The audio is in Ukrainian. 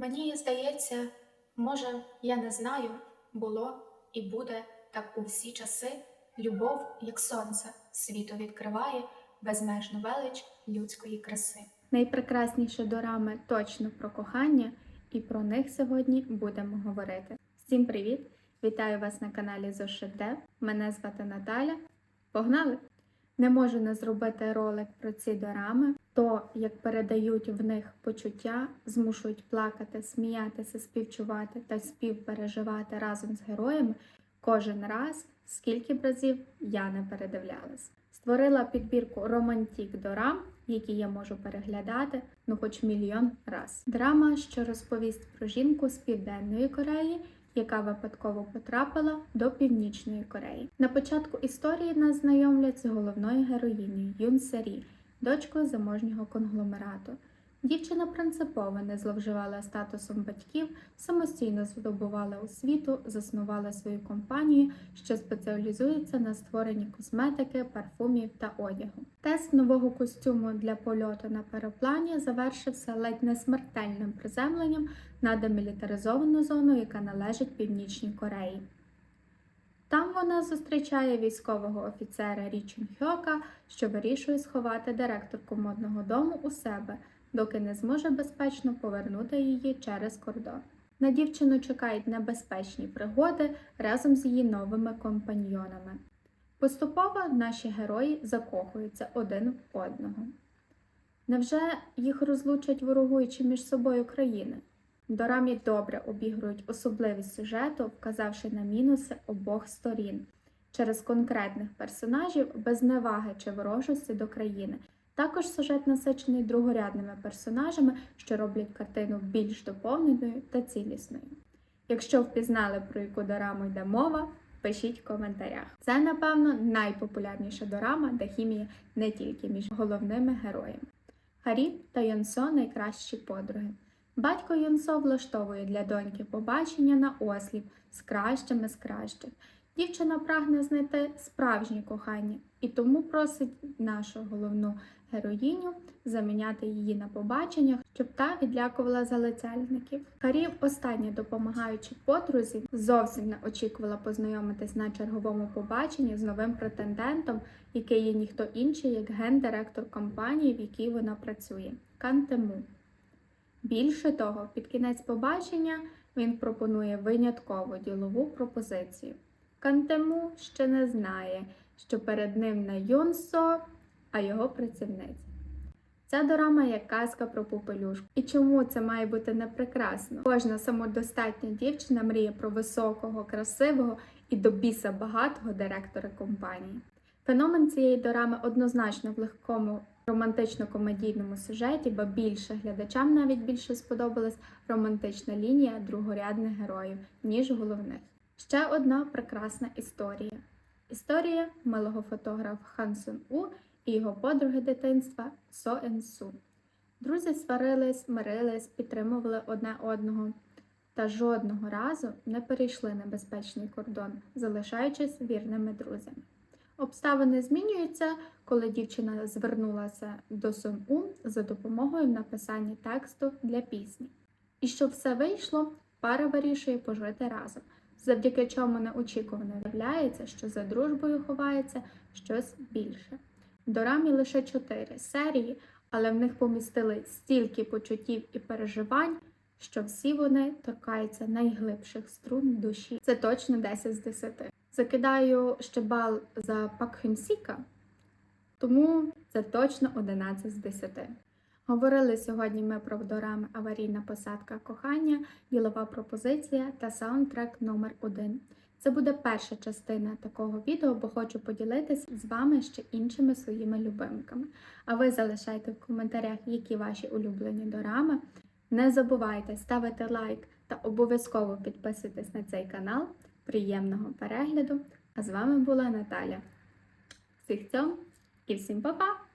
Мені здається, може, я не знаю, було і буде так у всі часи. Любов, як сонце, світу відкриває безмежну велич людської краси. Найпрекрасніші дорами точно про кохання, і про них сьогодні будемо говорити. Всім привіт! Вітаю вас на каналі Зошите. Мене звати Наталя. Погнали! Не можу не зробити ролик про ці дорами, то як передають в них почуття, змушують плакати, сміятися, співчувати та співпереживати разом з героями кожен раз, скільки б разів я не передивлялась. Створила підбірку романтік дорам, які я можу переглядати ну хоч мільйон раз. Драма, що розповість про жінку з Південної Кореї, яка випадково потрапила до Північної Кореї. На початку історії нас знайомлять з головною героїнею Юн Сері, дочкою заможнього конгломерату. Дівчина принципово не зловживала статусом батьків, самостійно здобувала освіту, заснувала свою компанію, що спеціалізується на створенні косметики, парфумів та одягу. Тест нового костюму для польоту на параплані завершився ледь не смертельним приземленням на демілітаризовану зону, яка належить Північній Кореї. Там вона зустрічає військового офіцера Рі Чун Хьока, що вирішує сховати директорку модного дому у себе, доки не зможе безпечно повернути її через кордон. На дівчину чекають небезпечні пригоди разом з її новими компаньйонами. Поступово наші герої закохуються один в одного. Невже їх розлучать ворогуючи між собою країни? Дорамі добре обігрують особливість сюжету, вказавши на мінуси обох сторін через конкретних персонажів без неваги чи ворожості до країни. Також сюжет насичений другорядними персонажами, що роблять картину більш доповненою та цілісною. Якщо впізнали, про яку дораму йде мова, пишіть в коментарях. Це, напевно, найпопулярніша дорама, де хімія не тільки між головними героями. Харі та Йонсо найкращі подруги. Батько Йонсо влаштовує для доньки побачення на осліп з кращими з кращих. Дівчина прагне знайти справжнє кохання і тому просить нашу головну героїню заміняти її на побаченнях, щоб та відлякувала залицяльників. Харів, останнє допомагаючи подрузі, зовсім не очікувала познайомитись на черговому побаченні з новим претендентом, який є ніхто інший, як гендиректор компанії, в якій вона працює Кантему. Більше того, під кінець побачення він пропонує виняткову ділову пропозицію. Кантему ще не знає, що перед ним не Юнсо, а його працівниця. Ця дорама як казка про попелюшку. І чому це має бути не прекрасно? Кожна самодостатня дівчина мріє про високого, красивого і до біса багатого директора компанії. Феномен цієї дорами однозначно в легкому романтично-комедійному сюжеті, бо більше глядачам навіть більше сподобалась романтична лінія другорядних героїв, ніж головних. Ще одна прекрасна історія. Історія милого фотографа Хан Сун У і його подруги дитинства Со Ен Су. Друзі сварились, мирились, підтримували одне одного та жодного разу не перейшли небезпечний кордон, залишаючись вірними друзями. Обставини змінюються, коли дівчина звернулася до Сон У за допомогою в написанні тексту для пісні. І щоб все вийшло, пара вирішує пожити разом, завдяки чому неочікувано виявляється, що за дружбою ховається щось більше. В дорамі лише чотири серії, але в них помістили стільки почуттів і переживань, що всі вони торкаються найглибших струн душі. Це точно 10 з 10. Закидаю ще бал за Пак Хюнсіка, тому це точно 11 з 10. Говорили сьогодні ми про дорами аварійна посадка кохання, ділова пропозиція та саундтрек номер 1 Це буде перша частина такого відео, бо хочу поділитися з вами ще іншими своїми любимками. А ви залишайте в коментарях, які ваші улюблені дорами. Не забувайте ставити лайк та обов'язково підписуйтесь на цей канал. Приємного перегляду! А з вами була Наталя. Всіх цьом і всім па-па!